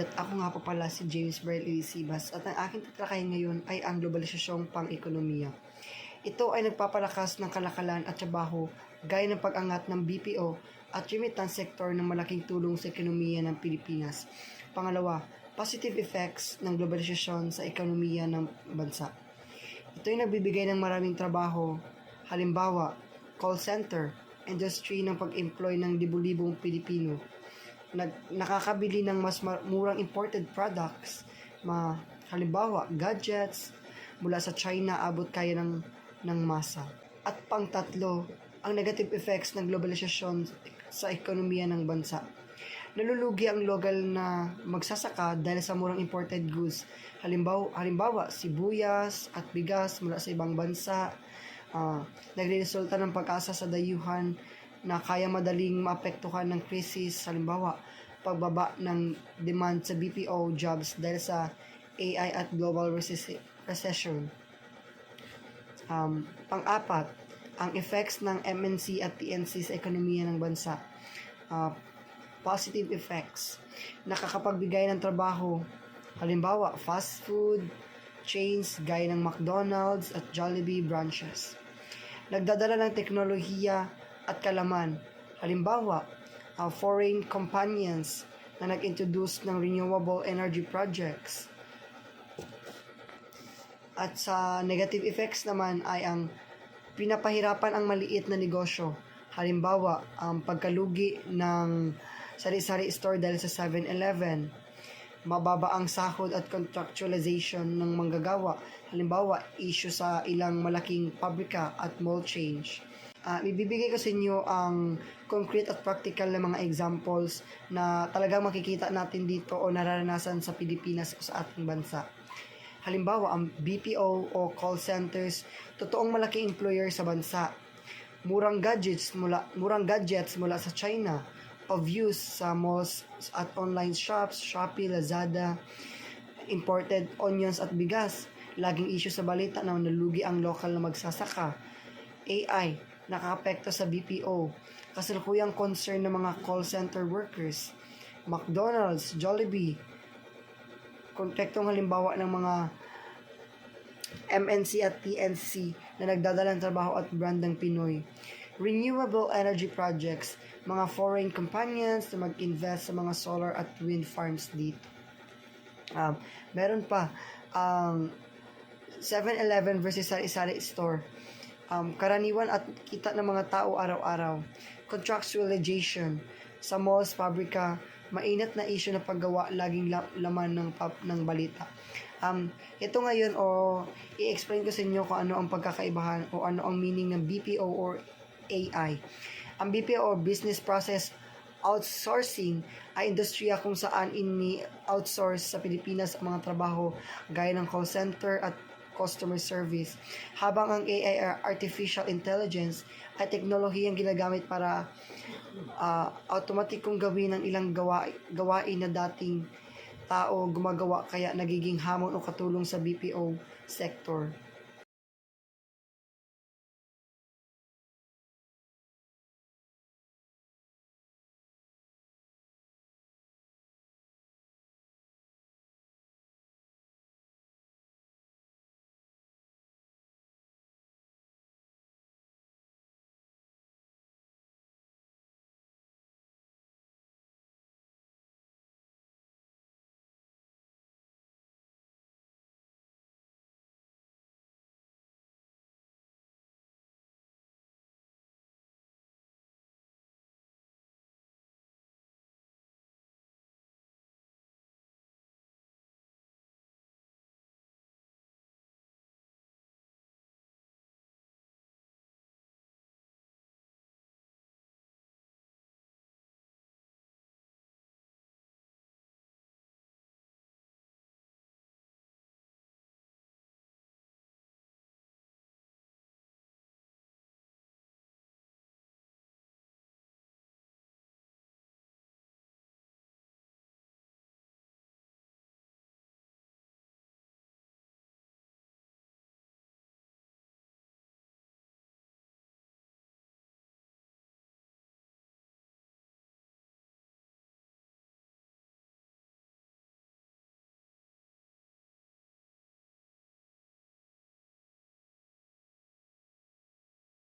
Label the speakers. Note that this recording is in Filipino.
Speaker 1: Lodet. Ako nga po pala si James Bradley Sibas at ang aking tatalakayin ngayon ay ang globalisasyong pang-ekonomiya. Ito ay nagpapalakas ng kalakalan at trabaho gaya ng pag-angat ng BPO at remittance sector ng malaking tulong sa ekonomiya ng Pilipinas. Pangalawa, positive effects ng globalisasyon sa ekonomiya ng bansa. Ito ay nagbibigay ng maraming trabaho, halimbawa, call center, industry ng pag-employ ng libu-libong Pilipino, nag, nakakabili ng mas ma- murang imported products, ma, halimbawa, gadgets, mula sa China abot kaya ng, ng masa. At pangtatlo, ang negative effects ng globalisasyon sa ekonomiya ng bansa. Nalulugi ang local na magsasaka dahil sa murang imported goods. Halimbawa, halimbawa sibuyas at bigas mula sa ibang bansa. Uh, nagresulta ng pag-asa sa dayuhan na kaya madaling maapektuhan ng krisis. Halimbawa, pagbaba ng demand sa BPO jobs dahil sa AI at global recessi- recession. Um, pang-apat, ang effects ng MNC at TNC sa ekonomiya ng bansa. Uh, positive effects. Nakakapagbigay ng trabaho. Halimbawa, fast food, chains gaya ng McDonald's at Jollibee branches. Nagdadala ng teknolohiya at kalaman. Halimbawa, uh, foreign companions na nag-introduce ng renewable energy projects. At sa negative effects naman ay ang pinapahirapan ang maliit na negosyo. Halimbawa, ang pagkalugi ng sari-sari store dahil sa 7-Eleven, mababa ang sahod at contractualization ng manggagawa. Halimbawa, issue sa ilang malaking pabrika at mall change. Uh, ibibigay ko sa inyo ang concrete at practical na mga examples na talagang makikita natin dito o nararanasan sa Pilipinas o sa ating bansa. Halimbawa, ang BPO o call centers, totoong malaking employer sa bansa. Murang gadgets mula murang gadgets mula sa China use sa malls at online shops, Shopee, Lazada, imported onions at bigas. Laging issue sa balita na nalugi ang local na magsasaka. AI, nakapekto sa BPO. Kasalukuyang concern ng mga call center workers. McDonald's, Jollibee, kontektong halimbawa ng mga MNC at TNC na nagdadala ng trabaho at brand ng Pinoy. Renewable energy projects, mga foreign companions na mag-invest sa mga solar at wind farms dito. Um, meron pa, ang um, 7-Eleven versus sari-sari store. Um, karaniwan at kita ng mga tao araw-araw. Contractualization. Sa malls, pabrika, mainit na issue na paggawa laging la- laman ng pap ng balita. Um, ito ngayon o i-explain ko sa inyo kung ano ang pagkakaibahan o ano ang meaning ng BPO or AI. Ang BPO or Business Process Outsourcing ay industriya kung saan ini-outsource sa Pilipinas ang mga trabaho gaya ng call center at customer service. Habang ang AI Artificial Intelligence ay teknolohiyang ginagamit para uh, automatikong gawin ng ilang gawa, gawain na dating tao gumagawa kaya nagiging hamon o katulong sa BPO sector.